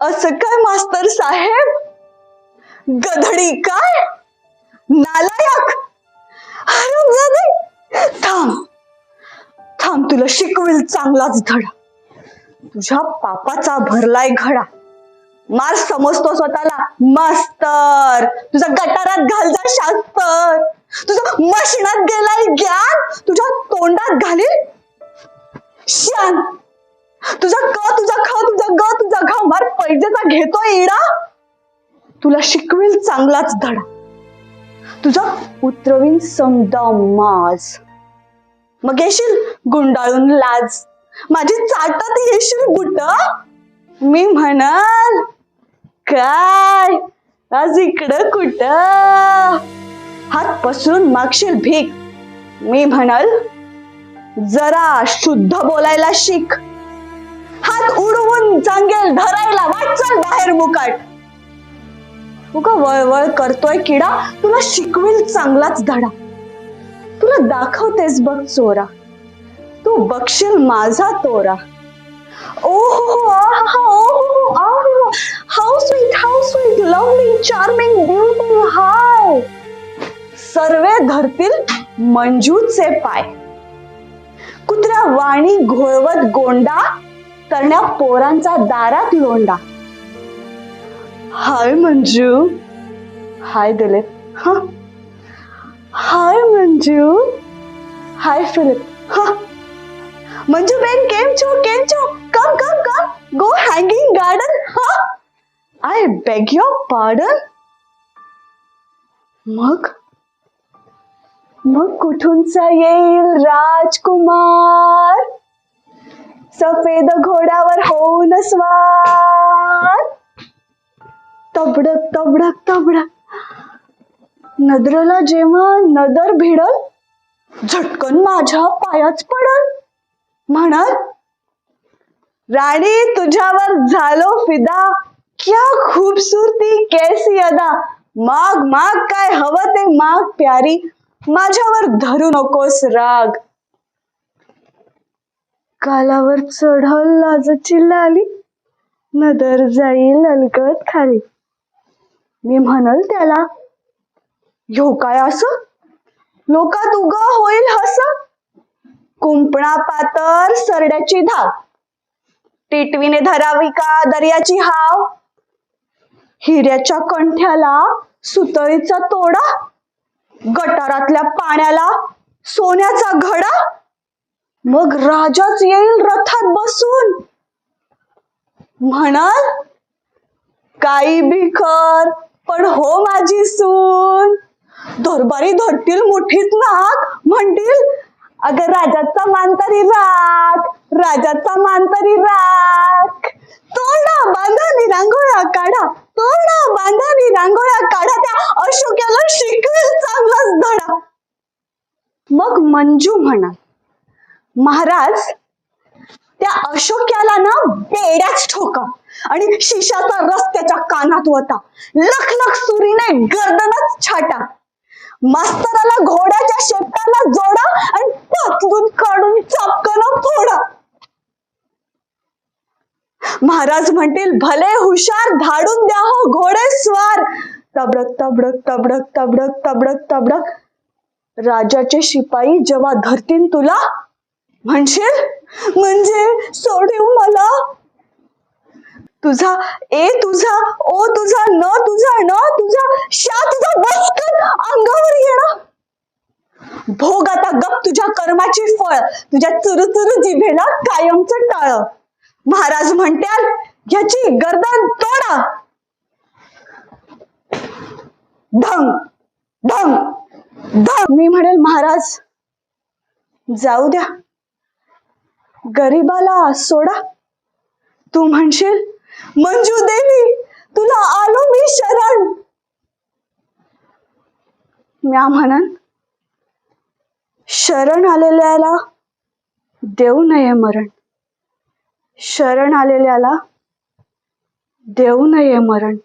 असं काय मास्तर साहेब? गधडी काय? नालायक? हरामजादे थांब. थांब तुला शिकवेल चांगलाच धडा. तुझ्या पापाचा भरलाय घडा. मार समजतो स्वतःला. मास्तर तुझा गटारात घाल जा शास्तर. तुझा मशिनात गेलाय ज्ञान. तुझ्या तोंडात घालील? शान तुझा क तुझा ख तुझा ग तुझा घ मार पैजेचा घेतोय इडा. तुला शिकवेल चांगलाच धडा. तुझा उतरवीन समदा माज. मग येशील गुंडाळून लाज. माझी चाटत येशील बुट मी म्हणाल काय? आज इकडं कुठं? हात पसरून मागशील भीक. मी म्हणाल जरा शुद्ध बोलायला शिक. हात उडवून चांगेल धरायला वाटचाल बाहेर मुकाट. उगा वळवळ करतोय किडा तुला शिकवेल चांगलाच धडा. तुला दाखवतेस बघ चोरा. तू बघशील माझा तोरा. ओहो how sweet how sweet lovely charming beauty हाय सर्वे धरतील मंजूचे पाय. कुत्र्या वाणी घोळवत गोंडा करण्या पोरांचा दारात लोंडा हाय मंजू हाय दिलीप हा हाय મંજુ હાય ફિલિપ હા મંજુ બેન કેમ છો કેમ છો come come come go hanging garden હા આઈ બેગ યોર પાર્ડન मग मग कुठूनचा येईल राजकुमार सफेद घोड्यावर होऊन स्वार. तबडक तबडक तबडक. नदरला जेव्हा नदर भिडल झटकन माझ्या पायाच पडल. म्हणत राणी तुझ्यावर झालो फिदा. क्या खूबसूरती कैसी अदा. माग माग काय हवं ते माग प्यारी. माझ्यावर धरू नकोस राग. कालावर चढल लाजची लाली नदर जाईल अलगत खाली. मी म्हणल त्याला ह्यो काय असं? लोकात उगा होईल हस? कुंपणा पातर सरड्याची धाव. टिटवीने धरावी का दर्याची हाव? हिऱ्याच्या कंठ्याला सुतळीचा तोडा गटारातल्या पाण्याला सोन्याचा घडा मग राजाच येईल रथात बसून. म्हणाल काही भिकर पण हो माझी सून. दरबारी धरतील मुठीत नाक म्हणतील. अगं राजाचा मान तरी राख राजाचा मान तरी राख. तोंडा बांधानी रांगोळा काढा तोंडा बांधानी रांगोळा काढा त्या अशोक्याला शिकवेल चांगलाच धडा. मग मंजू म्हणा महाराज त्या अशोक्याला ना बेड्याच ठोका आणि शिशाचा रस्त्याच्या कानात होता लख लख सुरीने गर्दनच छाटा. मास्तराला घोड्याच्या शेपटाला जोडा आणि पतलून काढून चापकन फोडा. महाराज म्हणतील भले हुशार धाडून द्या हो घोडे स्वार. तबडक तबडक तबडक तबडक तबडक तबडक. राजाचे शिपाई जेव्हा धरतील तुला म्हणशील म्हणजे? म्हणजे? सोडीव मला. तुझा ए तुझा ओ तुझा न तुझा न तुझा शा तुझा बसकन अंगावर येणं. भोग आता गप तुझ्या कर्माची फळ तुझ्या चुरुचुरु जिभेला कायमचं टाळ. महाराज म्हणत्याल ह्याची गर्दन तोडा. धंग धंग धंग मी म्हणेल महाराज जाऊ द्या. गरीबाला सोडा. तू म्हणशील मंजू देवी तुला आलो मी शरण. म्या म्हणन शरण आलेल्याला देऊ नये मरण. शरण आलेल्याला देऊ नये मरण.